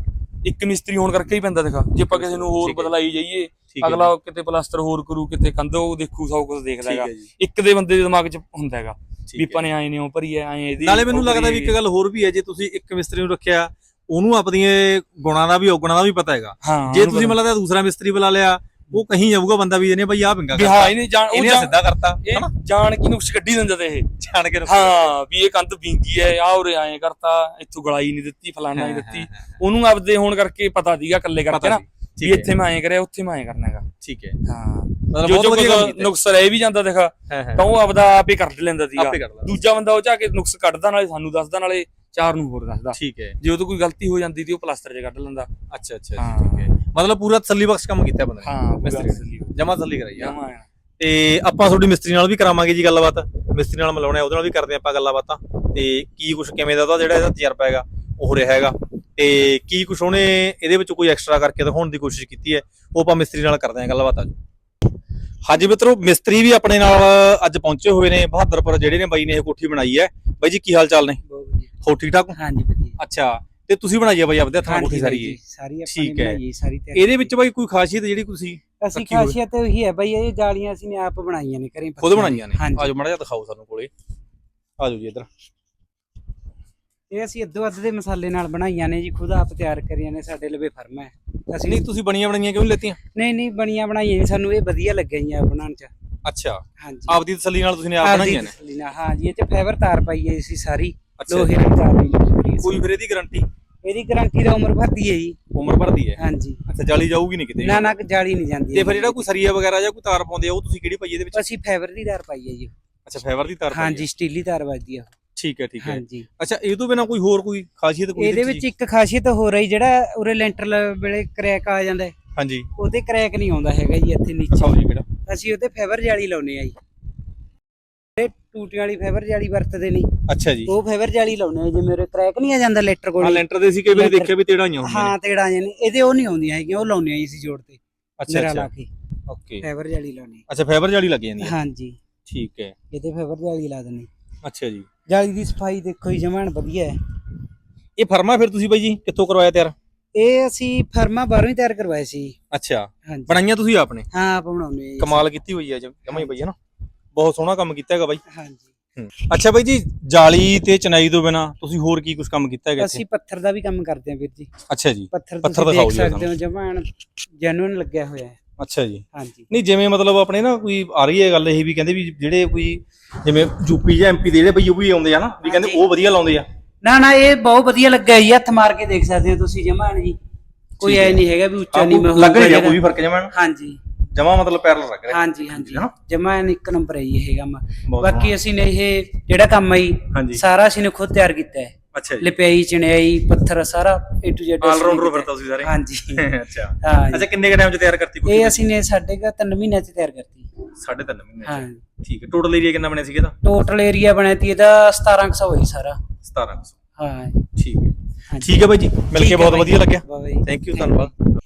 [SPEAKER 3] ਇੱਕ ਮਿਸਤਰੀ ਹੋਣ ਕਰਕੇ ਹੀ ਪੈਂਦਾ ਦੇਖਾ। ਜੇ ਆਪਾਂ ਕਿਸੇ ਨੂੰ ਹੋਰ
[SPEAKER 2] ਠੀਕ ਹੈ।
[SPEAKER 3] ਬਦਲਾਈ ਜਾਈਏ
[SPEAKER 2] ਠੀਕ ਹੈ
[SPEAKER 3] ਅਗਲਾ ਕਿਤੇ ਪਲਾਸਟਰ ਹੋਰ ਕਰੂ ਕਿਤੇ ਕੰਧ ਉਹ ਦੇਖੂ ਸਭ ਕੁਝ ਦੇਖਦਾ
[SPEAKER 2] ਠੀਕ
[SPEAKER 3] ਹੈਗਾ
[SPEAKER 2] ਹੈ ਜੀ।
[SPEAKER 3] ਇੱਕ ਦੇ ਬੰਦੇ ਦੇ ਦਿਮਾਗ 'ਚ ਹੁੰਦਾ ਹੈਗਾ
[SPEAKER 2] ਠੀਕ
[SPEAKER 3] ਵੀ
[SPEAKER 2] ਹੈ।
[SPEAKER 3] ਆਪਾਂ ਨੇ ਆਏ ਨੇ ਉਹ ਭਰੀ ਐ ਆਏ ਇਹਦੀ
[SPEAKER 2] ਨਾਲੇ ਮੈਨੂੰ
[SPEAKER 3] ਉਹ
[SPEAKER 2] ਲੱਗਦਾ ਵੀ ਇੱਕ ਗੱਲ ਹੋਰ ਵੀ ਹੈ ਜੇ ਤੁਸੀਂ ਇੱਕ ਮਿਸਤਰੀ ਨੂੰ ਰੱਖਿਆ ਉਹਨੂੰ ਆਪਣੀਆਂ ਗੁਣਾਂ ਦਾ ਵੀ ਔਗਣਾਂ ਦਾ ਵੀ ਪਤਾ ਹੈਗਾ।
[SPEAKER 3] ਹਾਂ
[SPEAKER 2] ਜੇ ਤੁਸੀਂ। ਮੈਨੂੰ ਲੱਗਦਾ ਦੂਸਰਾ ਮਿਸਤਰੀ ਬੁਲਾ ਲਿਆ ਉਹ ਕਹੀਂ ਜਾਊਗਾ ਬੰਦਾ ਵੀ ਇਹਨੇ ਬਈ ਆ ਪਿੰਗਾ
[SPEAKER 3] ਵੀ ਹਾਂ ਇਹਨੇ ਜਾਣ ਉਹ
[SPEAKER 2] ਇਹਨੇ ਸਿੱਧਾ ਕਰਤਾ
[SPEAKER 3] ਇਹ ਜਾਣ ਕੀ ਨੁਕਸ ਕੱਢੀ ਦਿੰਦਾ ਤੇ ਇਹ।
[SPEAKER 2] ਜਾਣ ਕੇ
[SPEAKER 3] ਹਾਂ ਵੀ ਇਹ ਕੰਧ ਵਿੰਗੀ ਐ ਆ ਉਰੇ ਆਏ ਕਰਤਾ ਇੱਥੋਂ ਗਲਾਈ ਨਹੀਂ ਦਿੱਤੀ ਫਲਾਣਾ ਨਹੀਂ ਦਿੱਤੀ। ਉਹਨੂੰ ਆਪਦੇ ਹੋਣ ਕਰਕੇ ਪਤਾ ਦੀਗਾ ਇਕੱਲੇ ਕਰਕੇ ਨਾ ਵੀ ਇੱਥੇ ਮੈਂ ਐਂ ਕਰਿਆ ਉੱਥੇ ਮੈਂ ਐਂ ਕਰਨਾ ਹੈਗਾ।
[SPEAKER 2] ਠੀਕ ਹੈ।
[SPEAKER 3] ਹਾਂ।
[SPEAKER 2] ਮਤਲਬ
[SPEAKER 3] ਜੋ
[SPEAKER 2] ਬਹੁਤ
[SPEAKER 3] ਜੋ ਨੁਕਸ ਰਹਿ ਵੀ ਜਾਂਦਾ ਦੇਖਾ ਤਾਂ ਉਹ ਆਪਦਾ ਆਪ ਹੀ ਕੱਢ ਲੈਂਦਾ ਸੀਗਾ। ਦੂਜਾ ਬੰਦਾ ਉਹ ਚਾ ਕੇ ਨੁਕਸ ਕੱਢਦਾ ਨਾਲੇ ਸਾਨੂੰ ਦੱਸਦਾ ਨਾਲੇ ਚਾਰ ਨੂੰ ਹੋਰ ਦੱਸਦਾ।
[SPEAKER 2] ਠੀਕ ਹੈ।
[SPEAKER 3] ਜੇ ਉਹ ਤੋਂ ਕੋਈ ਗਲਤੀ ਹੋ ਜਾਂਦੀ ਤੇ ਉਹ ਪਲਾਸਟਰ 'ਚ ਕੱਢ ਲੈਂਦਾ।
[SPEAKER 2] ਅੱਛਾ ਅੱਛਾ। ਜੀ ਠੀਕ ਹੈ। ਮਤਲਬ ਪੂਰਾ ਤਸੱਲੀ ਬਖਸ਼ ਕੰਮ ਕੀਤਾ ਬੰਦੇ ਨੇ।
[SPEAKER 3] ਹਾਂ
[SPEAKER 2] ਮਿਸਤਰੀ। ਜਮਾ ਤਸੱਲੀ ਕਰਾਈ ਆ।
[SPEAKER 3] ਜਮਾ
[SPEAKER 2] ਤੇ ਆਪਾਂ ਤੁਹਾਡੀ ਮਿਸਤਰੀ ਨਾਲ ਵੀ ਕਰਾਵਾਂਗੇ ਜੀ ਗੱਲਬਾਤ। ਮਿਸਤਰੀ ਨਾਲ ਮਿਲਾਉਣੇ ਆ, ਉਹਦੇ ਨਾਲ ਵੀ ਕਰਦੇ ਆਪਾਂ ਗੱਲਾਂ ਬਾਤਾਂ ਤੇ ਕੀ ਕੁਝ ਕਿਵੇਂ ਦਾ ਉਹਦਾ ਜਿਹੜਾ ਇਹਦਾ ਤਜਰਬਾ ਹੈਗਾ ਉਹ ਰਿਹਾ ਹੈਗਾ। ਤੇ ਕੀ ਕੁਝ ਉਹਨੇ ਇਹਦੇ ਵਿੱਚ ਕੋਈ ਐਕਸਟਰਾ ਕਰਕੇ ਦਿਖਾਉਣ ਦੀ ਕੋਸ਼ਿਸ਼ ਕੀਤੀ ਹੈ ਉਹ ਆਪਾਂ ਮਿਸਤਰੀ ਨਾਲ ਕਰਦੇ ਹਾਂ ਗੱਲਬਾਤ ਅੱਜ। ਹਾਂਜੀ ਮਿੱਤਰੋ ਮਿਸਤਰੀ ਵੀ ਆਪਣੇ ਨਾਲ ਅੱਜ ਪਹੁੰਚੇ ਹੋਏ ਨੇ ਬਹਾਦਰਪੁਰ ਜਿਹੜੇ ਨੇ ਬਾਈ ਨੇ ਇਹ ਕੋਠੀ ਬਣਾਈ ਹੈ। ਬਾਈ ਜੀ ਕੀ ਹਾਲ ਚਾਲ ਨੇ?
[SPEAKER 4] ਬਹੁਤ ਵਧੀਆ।
[SPEAKER 2] ਹੋ ਠੀਕ ਠਾਕ?
[SPEAKER 4] ਹਾਂਜੀ ਵਧੀਆ।
[SPEAKER 2] ਅੱਛਾ ਤੇ ਤੁਸੀਂ ਬਣਾਈ ਹੈ ਬਾਈ ਆਪਦੇ ਹੱਥਾਂ ਨਾਲ ਕੋਠੀ ਸਾਰੀ ਇਹ?
[SPEAKER 4] ਸਾਰੀ ਆਪਾਂ
[SPEAKER 2] ਠੀਕ
[SPEAKER 4] ਨੇ
[SPEAKER 2] ਹੈ।
[SPEAKER 4] ਬਣਾਈ ਸਾਰੀ ਤਿਆਰੀ
[SPEAKER 2] ਇਹਦੇ ਵਿੱਚ ਬਾਈ ਕੋਈ ਖਾਸੀਅਤ ਜਿਹੜੀ ਤੁਸੀਂ
[SPEAKER 4] ਅਸੀਂ
[SPEAKER 2] ਰੱਖੀ ਹੋਈ।
[SPEAKER 4] ਖਾਸੀਅਤ ਉਹੀ ਹੈ ਬਾਈ ਇਹ ਜਾਲੀਆਂ ਅਸੀਂ ਨੇ ਆਪ ਬਣਾਈਆਂ ਨੇ ਘਰੇ
[SPEAKER 2] ਖੁਦ ਬਣਾਈਆਂ ਨੇ?
[SPEAKER 4] ਹਾਂਜੀ।
[SPEAKER 2] ਆਜੋ ਮਾੜਾ ਜਿਹਾ ਦਿਖਾਓ ਸਾਨੂੰ ਕੋਲੇ। ਆ ਜਾਓ ਜੀ ਇੱਧਰ।
[SPEAKER 4] ਇਹ ਅਸੀਂ ਅੱਧੋ ਅੱਧ ਦੇ ਮਸਾਲੇ ਨਾਲ ਬਣਾਈਆਂ ਨੇ ਜੀ ਖੁਦ ਆਪ ਤਿਆਰ ਕਰੀਆਂ ਨੇ ਸਾਡੇ ਲਵੇ ਫਰਮਾ ਹੈ। ਅਸੀਂ
[SPEAKER 2] ਨਹੀਂ ਤੁਸੀਂ ਬਣੀਆਂ ਬਣਾਈਆਂ ਕਿਉਂ ਨੀ ਲੈਤੀਆਂ?
[SPEAKER 4] ਨਹੀਂ ਨਹੀਂ ਬਣੀਆਂ ਬਣਾਈਆਂ ਜੀ ਸਾਨੂੰ ਇਹ ਵਧੀਆ ਲੱਗਿਆ ਜੀ ਆ ਬਣਾਉਣ ਚ।
[SPEAKER 2] ਅੱਛਾ।
[SPEAKER 4] ਹਾਂਜੀ।
[SPEAKER 2] ਆਪਦੀ ਤਸੱਲੀ ਨਾਲ ਤੁਸੀਂ ਨੇ ਆਪ ਬਣਾਈਆਂ ਨੇ?
[SPEAKER 4] ਤਸੱਲੀ ਨਾਲ, ਹਾਂ ਜੀ ਇਹ ਚ ਫਾਈਬਰ ਤਾਰ ਪਾਈ ਹੈ ਸੀ ਸਾਰੀ
[SPEAKER 2] ਅੱਛਾ।
[SPEAKER 4] ਲੋਹੇ ਦੀ ਤਾਰ ਨਹੀਂ ਯੂਜ਼ ਕਰੀ
[SPEAKER 2] ਕੋਈ
[SPEAKER 4] ਅਸੀਂ।
[SPEAKER 2] ਫਿਰ ਇਹਦੀ ਗਾਰੰਟੀ
[SPEAKER 4] ਇਹਦੀ ਗਾਰੰਟੀ ਦਾ ਉਮਰ ਭਰਦੀ ਹੈ ਜੀ।
[SPEAKER 2] ਉਮਰ ਭਰ ਦੀ ਹੈ।
[SPEAKER 4] ਹਾਂਜੀ।
[SPEAKER 2] ਅੱਛਾ ਜਾਲੀ ਜਾਊਗੀ ਨਹੀਂ ਕਿਤੇ?
[SPEAKER 4] ਨਾ ਨਾ ਜਾਲੀ ਨਹੀਂ ਜਾਂਦੀ
[SPEAKER 2] ਤੇ ਫਿਰ ਜਿਹੜਾ ਕੋਈ ਸਰੀਆ ਵਗੈਰਾ ਜਾਂ ਕੋਈ ਤਾਰ ਪਾਉਂਦੇ ਆ ਉਹ ਤੁਸੀਂ ਕਿਹੜੀ ਪਾਈ ਇਹਦੇ ਵਿੱਚ?
[SPEAKER 4] ਅਸੀਂ ਫਾਈਬਰ ਦੀ ਤਾਰ ਪਾਈ ਹੈ ਜੀ।
[SPEAKER 2] ਅੱਛਾ ਫਾਈਬਰ ਦੀ ਤਾਰ ਪਾਈ।
[SPEAKER 4] ਹਾਂਜੀ ਸਟੀਲੀ ਤਾਰ ਵੱਜਦੀ ਆ।
[SPEAKER 2] ਠੀਕ ਹੈ ਠੀਕ ਹੈ।
[SPEAKER 4] ਹਾਂਜੀ।
[SPEAKER 2] ਅੱਛਾ ਇਹ ਤੋਂ ਬਿਨਾ ਕੋਈ ਹੋਰ ਕੋਈ ਖਾਸੀਅਤ ਕੋਈ
[SPEAKER 4] ਇਹਦੇ ਵਿੱਚ ਇੱਕ ਖਾਸੀਅਤ ਹੋ ਰਹੀ ਜਿਹੜਾ ਉਰੇ ਲੈਂਟਰ ਵੇਲੇ ਕ੍ਰੈਕ ਆ ਜਾਂਦਾ
[SPEAKER 2] ਹਾਂਜੀ।
[SPEAKER 4] ਉਹਤੇ ਕ੍ਰੈਕ ਨਹੀਂ ਆਉਂਦਾ ਹੈਗਾ ਜੀ ਇੱਥੇ ਨੀਚੇ।
[SPEAKER 2] ਖਾਓ ਜੀ ਕਿਹੜਾ
[SPEAKER 4] ਅਸੀਂ ਉਹਤੇ ਫਾਈਬਰ ਜਾਲੀ ਲਾਉਨੇ ਆ ਜੀ। ਟੂਟੀਆਂ ਵਾਲੀ ਫਾਈਬਰ ਜਾਲੀ ਵਰਤਦੇ ਨਹੀਂ
[SPEAKER 2] ਅੱਛਾ ਜੀ।
[SPEAKER 4] ਉਹ ਫਾਈਬਰ ਜਾਲੀ ਲਾਉਨੇ ਆ ਜੇ ਮੇਰੇ ਕ੍ਰੈਕ ਨਹੀਂ ਆ ਜਾਂਦਾ ਲੈਟਰ
[SPEAKER 2] ਹਾਂ
[SPEAKER 4] ਕੋਲ
[SPEAKER 2] ਲੈਂਟਰ ਦੇ ਸੀ ਕਈ ਵਾਰੀ ਦੇਖਿਆ ਵੀ ਤੇੜਾਈਆਂ ਹੁੰਦੀਆਂ ਨੇ।
[SPEAKER 4] ਹਾਂ ਤੇੜਾ ਜਾਨੀ ਇਹਦੇ ਉਹ ਨਹੀਂ ਆਉਂਦੀਆਂ ਹੈਗੀਆਂ ਉਹ ਲਾਉਨੇ ਆ ਜੀ ਜੋੜ ਤੇ
[SPEAKER 2] ਅੱਛਾ ਅੱਛਾ।
[SPEAKER 4] ਕੇ।
[SPEAKER 2] ਓਕੇ।
[SPEAKER 4] ਫਾਈਬਰ ਜਾਲੀ ਲਾਉਣੀ
[SPEAKER 2] ਅੱਛਾ ਫਾਈਬਰ ਜਾਲੀ ਲੱਗ ਜਾਂਦੀ ਹੈ
[SPEAKER 4] ਹਾਂਜੀ।
[SPEAKER 2] ਠੀਕ ਹੈ।
[SPEAKER 4] ਇਹਦੇ ਫਾਈਬਰ ਜਾਲੀ ਲਾ ਦਿੰਦੇ।
[SPEAKER 2] ਅੱਛਾ ਜੀ।
[SPEAKER 4] ਜਾਲੀ ਦੀ ਸਫ਼ਾਈ ਦੇਖੋ ਜੀ ਜਮਾਨ ਵਧੀਆ ਹੈ।
[SPEAKER 2] ਇਹ ਫਰਮਾ ਫਿਰ ਤੁਸੀਂ ਬਾਈ ਜੀ ਕਿੱਥੋਂ ਕਰਵਾਇਆ ਤਿਆਰ?
[SPEAKER 4] ਇਹ ਅਸੀਂ ਫਰਮਾ ਬਾਹਰੋਂ ਹੀ ਤਿਆਰ ਕਰਵਾਏ ਸੀ।
[SPEAKER 2] ਅੱਛਾ। ਬਣਾਈਆਂ ਤੁਸੀਂ ਆਪਨੇ
[SPEAKER 4] ਹਾਂ ਆਪ ਜੀ।
[SPEAKER 2] ਕਮਾਲ ਕੀਤੀ ਹੋਈ ਹੈ ਜਮਾ ਹੀ ਬਾਈ ਹੈ ਨਾ? ਬਹੁਤ ਸੋਹਣਾ ਕੰਮ ਕੀਤਾ ਹੈਗਾ ਬਾਈ।
[SPEAKER 4] ਹਾਂਜੀ।
[SPEAKER 2] ਅੱਛਾ ਬਾਈ ਜੀ ਜਾਲੀ ਤੇ ਚਨਾਈ ਤੋਂ ਬਿਨਾ ਤੁਸੀਂ ਹੋਰ ਕੀ ਕੁਝ ਕੰਮ ਕੀਤਾ ਹੈਗਾ ਇੱਥੇ?
[SPEAKER 4] ਅਸੀਂ ਪੱਥਰ ਦਾ ਵੀ ਕੰਮ ਕਰਦੇ ਹਾਂ ਵੀਰ ਜੀ।
[SPEAKER 2] ਅੱਛਾ ਜੀ।
[SPEAKER 4] ਪੱਥਰ
[SPEAKER 2] ਪੱਥਰ
[SPEAKER 4] ਤੁਸੀਂ
[SPEAKER 2] ਦਿਖਾਓ
[SPEAKER 4] ਦੇਖ
[SPEAKER 2] ਜੀ
[SPEAKER 4] ਸਕਦੇ ਹੋ ਜਮਾਨ ਜੈਨੂਨ ਲੱਗਿਆ ਹੋਇਆ ਹੈ।
[SPEAKER 2] ਅੱਛਾ ਜੀ।
[SPEAKER 4] ਹਾਂਜੀ।
[SPEAKER 2] ਨਹੀਂ ਜਿਵੇਂ ਮਤਲਬ ਆਪਣੇ ਨਾ ਕੋਈ ਆ ਰਹੀ ਹੈ ਗੱਲ ਇਹ ਵੀ ਕਹਿੰਦੇ ਵੀ ਜਿਹੜੇ ਕੋਈ ਜਿਵੇਂ ਯੂਪੀ ਜਾਂ ਐਮਪੀ ਦੇ ਜਿਹੜੇ ਬਈ ਉਹ ਵੀ ਆਉਂਦੇ ਆ ਨਾ ਵੀ ਕਹਿੰਦੇ ਉਹ ਵਧੀਆ ਲਾਉਂਦੇ ਆ।
[SPEAKER 4] ਨਾ ਨਾ ਇਹ ਬਹੁਤ ਵਧੀਆ ਲੱਗਿਆ ਜੀ ਹੱਥ ਮਾਰ ਕੇ ਦੇਖ ਸਕਦੇ ਹੋ ਤੁਸੀਂ ਜਮਾਨ ਜੀ। ਕੋਈ
[SPEAKER 2] ਠੀਕ ਹੈ।
[SPEAKER 4] ਐ ਨਹੀਂ ਹੈਗਾ ਵੀ ਉੱਚਾ ਨਹੀਂ ਮੈਂ
[SPEAKER 2] ਲੱਗ ਨਹੀਂ ਰਿਹਾ ਕੋਈ ਵੀ ਫ਼ਰਕ ਜਮਾ
[SPEAKER 4] ਹਾਂਜੀ।
[SPEAKER 2] ਜਮਾ ਮਤਲਬ ਪੈਰਲ ਲੱਗ ਰਿਹਾ।
[SPEAKER 4] ਹਾਂਜੀ ਹਾਂਜੀ।
[SPEAKER 2] ਹਨਾ?
[SPEAKER 4] ਜਮਾਨ ਇੱਕ ਨੰਬਰ ਹੈ ਜੀ ਇਹ ਕੰਮ।
[SPEAKER 2] ਬਹੁਤ
[SPEAKER 4] ਬਾਕੀ ਅਸੀਂ ਨੇ ਇਹ ਜਿਹੜਾ ਕੰਮ ਹੈ ਜੀ,
[SPEAKER 2] ਹਾਂਜੀ।
[SPEAKER 4] ਸਾਰਾ ਅਸੀਂ ਨੇ ਖੁਦ ਤਿਆਰ ਕੀਤਾ ਹੈ।
[SPEAKER 2] ਅੱਛਾ ਜੀ।
[SPEAKER 4] ਲਿਪਿਆਈ ਚਣਿਆਈ ਪੱਥਰ ਸਾਰਾ A to Z
[SPEAKER 2] ਆਲ ਰਾਉਂਡਰ ਫਿਰ ਤੁਸੀਂ ਸਾਰੇ?
[SPEAKER 4] ਹਾਂਜੀ। [LAUGHS]
[SPEAKER 2] ਅੱਛਾ।
[SPEAKER 4] ਹਾਂ ਜੀ।
[SPEAKER 2] ਅੱਛਾ ਕਿੰਨੇ ਕ ਟਾਈਮ ਚ ਤਿਆਰ ਕਰਤੀ
[SPEAKER 4] ਇਹ ਅਸੀਂ ਨੇ ਸਾਡੇ ਕਾ ਤਿੰਨ ਮਹੀਨਿਆਂ ਚ ਤਿਆਰ ਕਰਤੀ।
[SPEAKER 2] ਸਾਢੇ ਤਿੰਨ ਮਹੀਨੇ
[SPEAKER 4] ਹਾਂ।
[SPEAKER 2] ਠੀਕ ਹੈ। ਟੋਟਲ ਏਰੀਆ ਕਿੰਨਾ ਬਣਿਆ ਸੀਗਾ ਇਹਦਾ?
[SPEAKER 4] ਟੋਟਲ ਏਰੀਆ ਬਣਿਆ ਤੀ ਇਹਦਾ 1700 ਹੋਈ ਸਾਰਾ।
[SPEAKER 2] 1700
[SPEAKER 4] ਹਾਂ।
[SPEAKER 2] ਠੀਕ ਹੈ। ਠੀਕ ਹੈ ਬਾਈ ਜੀ। ਮਿਲ ਕੇ ਬਹੁਤ। ਵਧੀਆ ਲੱਗਿਆ। ਥੈਂਕ ਯੂ ਧੰਨਵਾਦ।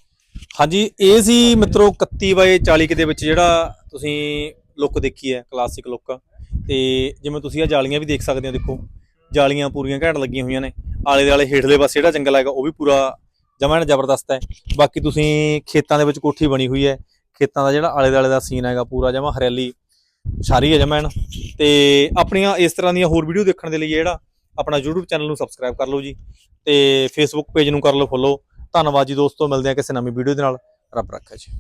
[SPEAKER 2] ਹਾਂਜੀ, ਇਹ ਸੀ ਮਿੱਤਰੋ 31 ਬਾਏ 40 ਕੇ ਦੇ ਵਿੱਚ ਜਿਹੜਾ ਤੁਸੀਂ ਲੁੱਕ ਦੇਖੀ ਹੈ ਕਲਾਸਿਕ ਲੁੱਕ। ਤੇ ਜਿਵੇਂ ਤੁਸੀਂ ਆ ਜਾਲੀਆਂ ਵੀ ਦੇਖ ਸਕਦੇ ਹੋ, ਦੇਖੋ, ਜਾਲੀਆਂ ਪੂਰੀਆਂ ਘੈਂਟ ਲੱਗੀਆਂ ਹੋਈਆਂ ਨੇ। ਆਲੇ ਦੁਆਲੇ ਹੇਠਲੇ ਪਾਸੇ ਜਿਹੜਾ ਜੰਗਲ ਹੈਗਾ, ਉਹ ਵੀ ਪੂਰਾ ਜਮਾਂ ਜ਼ਬਰਦਸਤ ਹੈ। ਬਾਕੀ ਤੁਸੀਂ ਖੇਤਾਂ ਦੇ ਵਿੱਚ ਕੋਠੀ ਬਣੀ ਹੋਈ ਹੈ, ਖੇਤਾਂ ਦਾ ਜਿਹੜਾ ਆਲੇ ਦੁਆਲੇ ਦਾ ਸੀਨ ਹੈਗਾ, ਪੂਰਾ ਜਮਾਂ ਹਰਿਆਲੀ ਸਾਰੀ ਹੈ ਜਮੈਨ ਤੇ ਆਪਣੀਆਂ ਇਸ ਤਰ੍ਹਾਂ ਦੀਆਂ ਹੋਰ ਵੀਡੀਓ ਦੇਖਣ ਦੇ ਲਈ ਜਿਹੜਾ ਆਪਣਾ YouTube ਚੈਨਲ ਨੂੰ ਸਬਸਕ੍ਰਾਈਬ ਕਰ ਲਓ ਜੀ, ਤੇ Facebook ਪੇਜ ਨੂੰ ਕਰ ਲਓ ਫੋਲੋ ਧੰਨਵਾਦ ਜੀ ਦੋਸਤੋ ਮਿਲਦੇ ਹਾਂ ਕਿਸੇ ਨਵੀਂ ਵੀਡੀਓ ਦੇ ਨਾਲ। ਰੱਬ ਰੱਖਾ ਜੀ।